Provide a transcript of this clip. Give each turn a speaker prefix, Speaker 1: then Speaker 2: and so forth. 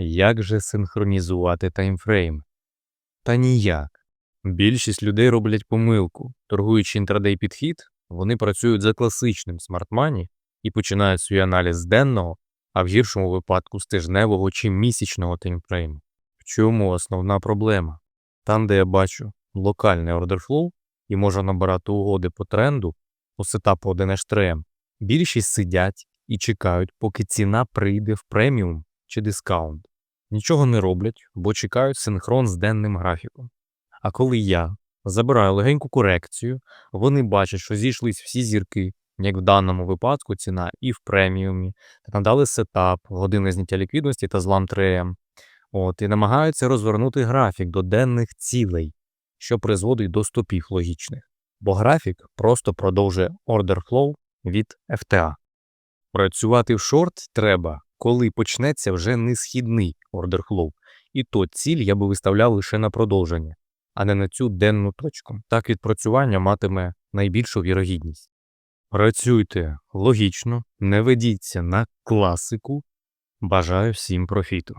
Speaker 1: Як же синхронізувати таймфрейм? Та ніяк. Більшість людей роблять помилку. Торгуючи інтрадей підхід, вони працюють за класичним смарт-мані і починають свій аналіз денного, а в гіршому випадку з тижневого чи місячного таймфрейму. В чому основна проблема? Там, де я бачу локальний ордерфлоу і можу набирати угоди по тренду по сетапу 1H3M, більшість сидять і чекають, поки ціна прийде в преміум чи дискаунт. Нічого не роблять, бо чекають синхрон з денним графіком. А коли я забираю легеньку корекцію, вони бачать, що зійшлись всі зірки, як в даному випадку ціна і в преміумі, та надали сетап, години зняття ліквідності та злам 3М. От, і намагаються розвернути графік до денних цілей, що призводить до стопів логічних. Бо графік просто продовжує order flow від FTA. Працювати в шорт треба, коли почнеться вже несхідний східний ордерхлоу, І то ціль я би виставляв лише на продовження, а не на цю денну точку. Так відпрацювання матиме найбільшу вірогідність. Працюйте логічно, не ведіться на класику. Бажаю всім профіту.